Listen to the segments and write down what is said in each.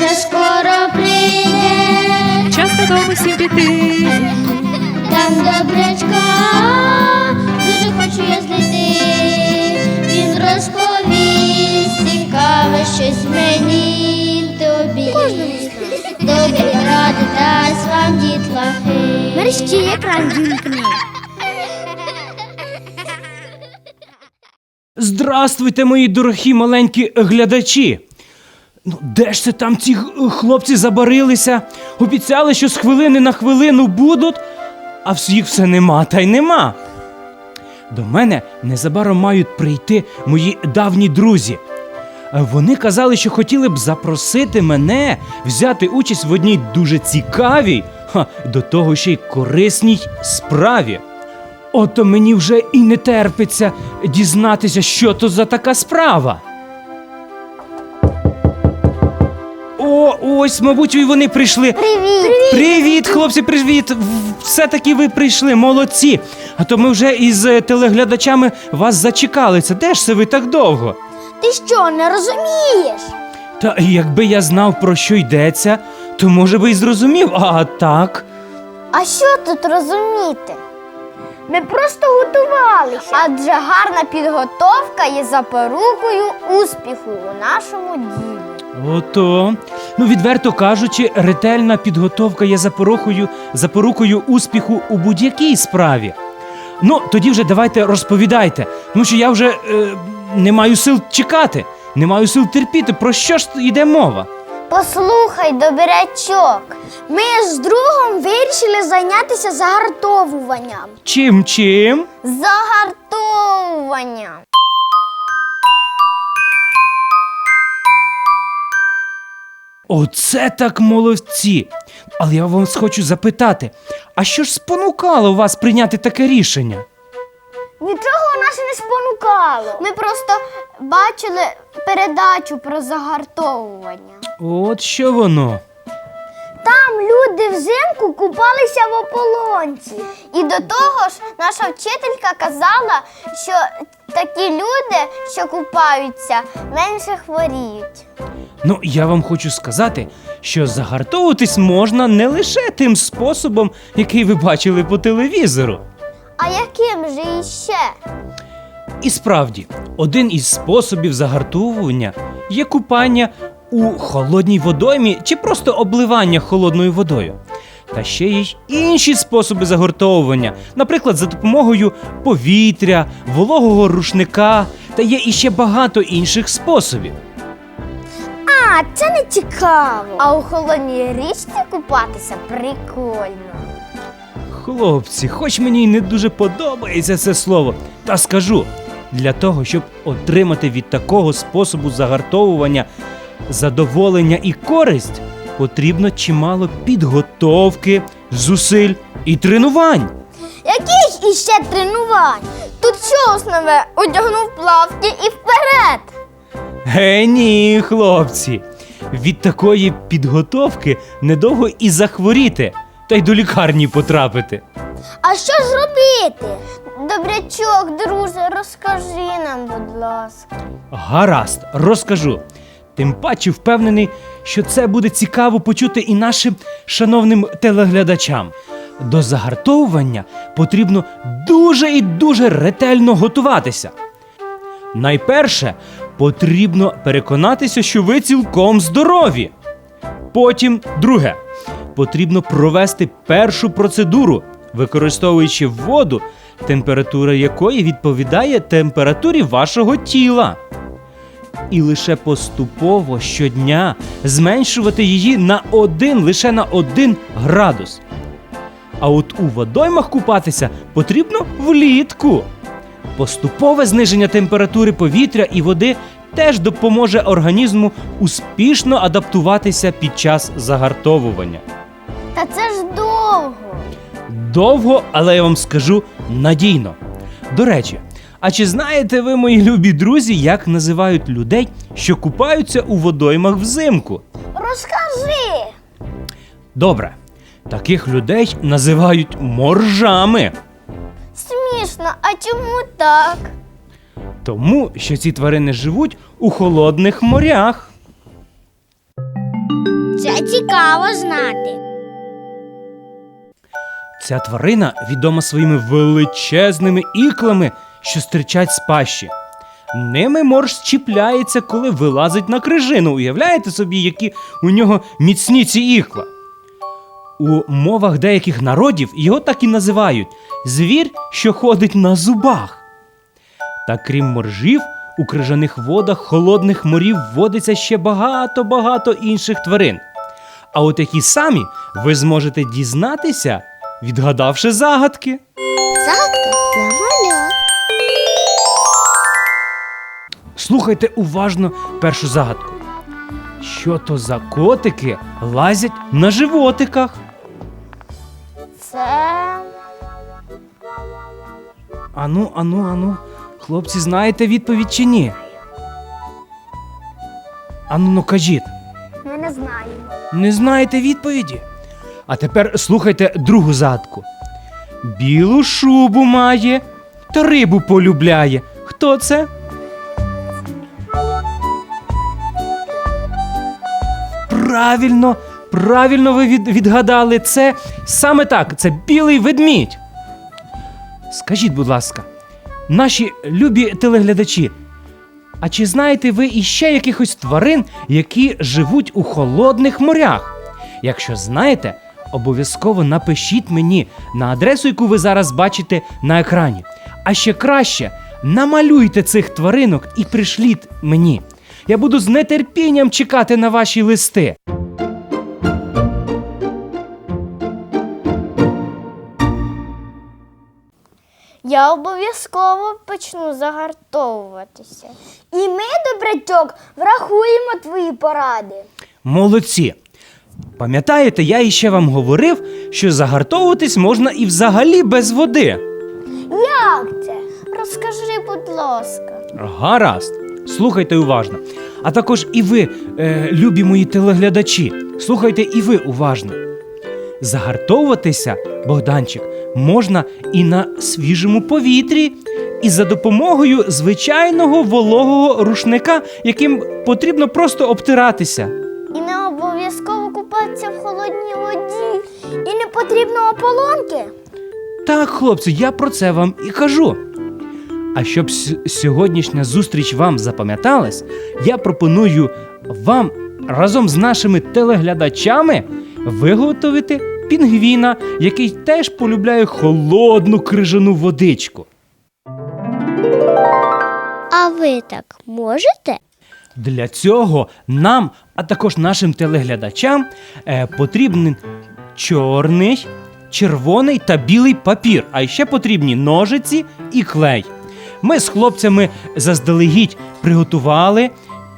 вже скоро прийде, Час додому всім піти. там добрячка, дуже хочу я знайти. Він розповість цікаве щось мені тобі. Добрі ради дасть вам дітлахи. Мерщі екран вімкни. Здравствуйте, мої дорогі маленькі глядачі. Ну, де ж це там ці хлопці забарилися? Обіцяли, що з хвилини на хвилину будуть, а всіх все нема та й нема. До мене незабаром мають прийти мої давні друзі. Е, Вони казали, що хотіли б запросити мене взяти участь в одній дуже цікавій, ха, до того ще й корисній справі. Ото мені вже і не терпиться дізнатися, що то за така справа. Ось, мабуть, і вони прийшли. Привіт! Привіт, хлопці, привіт! Все-таки ви прийшли, молодці. А то ми вже із е, телеглядачами вас зачекалися. Де ж це ви так довго? Ти що, не розумієш? Та якби я знав, про що йдеться, то може би і зрозумів, а так. А що тут розуміти? Ми просто готувалися. Адже гарна підготовка є запорукою успіху у нашому ділі. Ото. Ну, відверто кажучи, ретельна підготовка є запорукою, запорукою успіху у будь-якій справі. Ну, тоді вже давайте розповідайте, тому що я вже е, не маю сил чекати, не маю сил терпіти. Про що ж йде мова? Послухай, добрячок. Ми з другом вирішили зайнятися загартовуванням. Чим чим? Загартовуванням. Оце так молодці. Але я вас хочу запитати: а що ж спонукало вас прийняти таке рішення? Нічого нас не спонукало. Ми просто бачили передачу про загартовування. От що воно. Там люди взимку купалися в ополонці. І до того ж, наша вчителька казала, що такі люди, що купаються, менше хворіють. Ну, я вам хочу сказати, що загартовуватись можна не лише тим способом, який ви бачили по телевізору. А яким же іще? І справді, один із способів загартовування є купання у холодній водоймі чи просто обливання холодною водою. Та ще є й інші способи загортовування, наприклад, за допомогою повітря, вологого рушника, та є іще багато інших способів. А, це не цікаво. А у холодній річці купатися прикольно. Хлопці, хоч мені й не дуже подобається це слово, та скажу, для того, щоб отримати від такого способу загартовування задоволення і користь, потрібно чимало підготовки, зусиль і тренувань. Яких іще тренувань? Тут що? Одягнув плавки і вперед. Ге ні, хлопці. Від такої підготовки недовго і захворіти, та й до лікарні потрапити. А що ж робити? Добрячок, друже, розкажи нам, будь ласка. Гаразд, розкажу. Тим паче впевнений, що це буде цікаво почути і нашим шановним телеглядачам. До загартовування потрібно дуже і дуже ретельно готуватися. Найперше потрібно переконатися, що ви цілком здорові. Потім, друге, потрібно провести першу процедуру, використовуючи воду, температура якої відповідає температурі вашого тіла. І лише поступово щодня зменшувати її на один, лише на один градус. А от у водоймах купатися потрібно влітку. Поступове зниження температури повітря і води теж допоможе організму успішно адаптуватися під час загартовування. Та це ж довго. Довго, але я вам скажу надійно. До речі, а чи знаєте ви, мої любі друзі, як називають людей, що купаються у водоймах взимку? Розкажи. Добре, таких людей називають моржами. Смішно, а чому так? Тому що ці тварини живуть у холодних морях. Це цікаво знати. Ця тварина відома своїми величезними іклами, що стирчать з пащі. Ними морж чіпляється, коли вилазить на крижину. Уявляєте собі, які у нього міцні ці ікла? У мовах деяких народів його так і називають звір, що ходить на зубах. Та крім моржів, у крижаних водах холодних морів водиться ще багато-багато інших тварин. А от які самі ви зможете дізнатися, відгадавши загадки. Загадка для малят. Слухайте уважно першу загадку. Що то за котики лазять на животиках? Це Ану, ану, ану, хлопці, знаєте відповідь чи ні? Ану, ну кажіть, ми не знаємо. не знаєте відповіді? А тепер слухайте другу загадку. Білу шубу має та рибу полюбляє. Хто це? Правильно, правильно ви відгадали. Це саме так, це білий ведмідь. Скажіть, будь ласка, наші любі телеглядачі, а чи знаєте ви іще якихось тварин, які живуть у холодних морях? Якщо знаєте, обов'язково напишіть мені на адресу, яку ви зараз бачите на екрані. А ще краще намалюйте цих тваринок і пришліть мені. Я буду з нетерпінням чекати на ваші листи. Я обов'язково почну загартовуватися. І ми, добрячок, врахуємо твої поради. Молодці! Пам'ятаєте, я іще вам говорив, що загартовуватись можна і взагалі без води. Як це? Розкажи, будь ласка. Гаразд, слухайте уважно. А також і ви, е, любі мої телеглядачі, слухайте і ви уважно. Загартовуватися, Богданчик, можна і на свіжому повітрі, і за допомогою звичайного вологого рушника, яким потрібно просто обтиратися. І не обов'язково купатися в холодній воді. І не потрібно ополонки. Так, хлопці, я про це вам і кажу. А щоб с- сьогоднішня зустріч вам запам'яталась, я пропоную вам разом з нашими телеглядачами виготовити пінгвіна, який теж полюбляє холодну крижану водичку. А ви так можете? Для цього нам, а також нашим телеглядачам, е, потрібен чорний, червоний та білий папір, а ще потрібні ножиці і клей. Ми з хлопцями заздалегідь приготували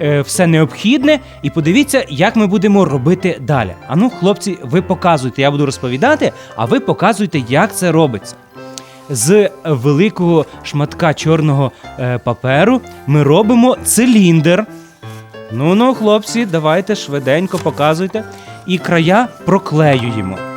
все необхідне, і подивіться, як ми будемо робити далі. Ану, хлопці, ви показуйте, я буду розповідати, а ви показуйте, як це робиться. З великого шматка чорного е, паперу ми робимо циліндр. Ну ну, хлопці, давайте швиденько показуйте. І края проклеюємо.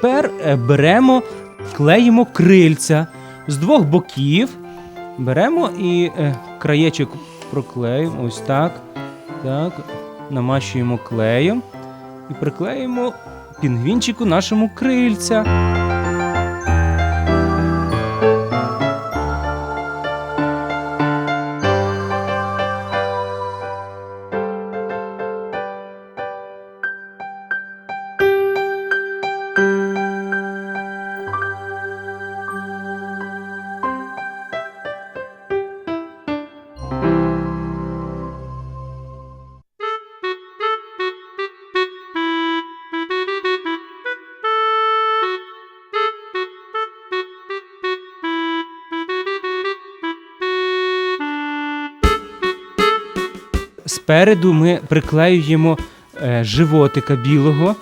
Тепер е, беремо, клеїмо крильця з двох боків. Беремо і е, краєчок проклеїмо ось так. Так, намащуємо клеєм і приклеїмо пінгвінчику нашому крильця. Спереду ми приклеюємо е, животика білого.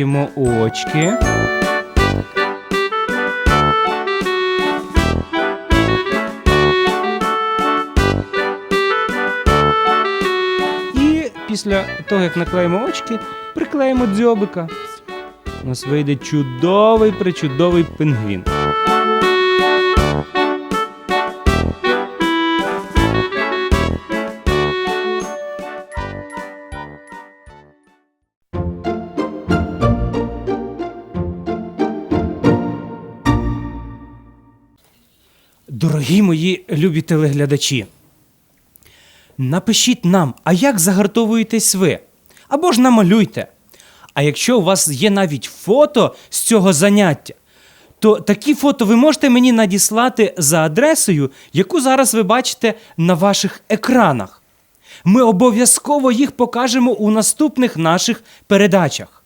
Наклеюємо очки. І після того, як наклеїмо очки, приклеїмо дзьобика. У нас вийде чудовий причудовий пингвін. Дорогі мої любі телеглядачі, напишіть нам, а як загартовуєтесь ви? Або ж намалюйте. А якщо у вас є навіть фото з цього заняття, то такі фото ви можете мені надіслати за адресою, яку зараз ви бачите на ваших екранах. Ми обов'язково їх покажемо у наступних наших передачах.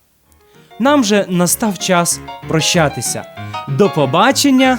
Нам же настав час прощатися. До побачення,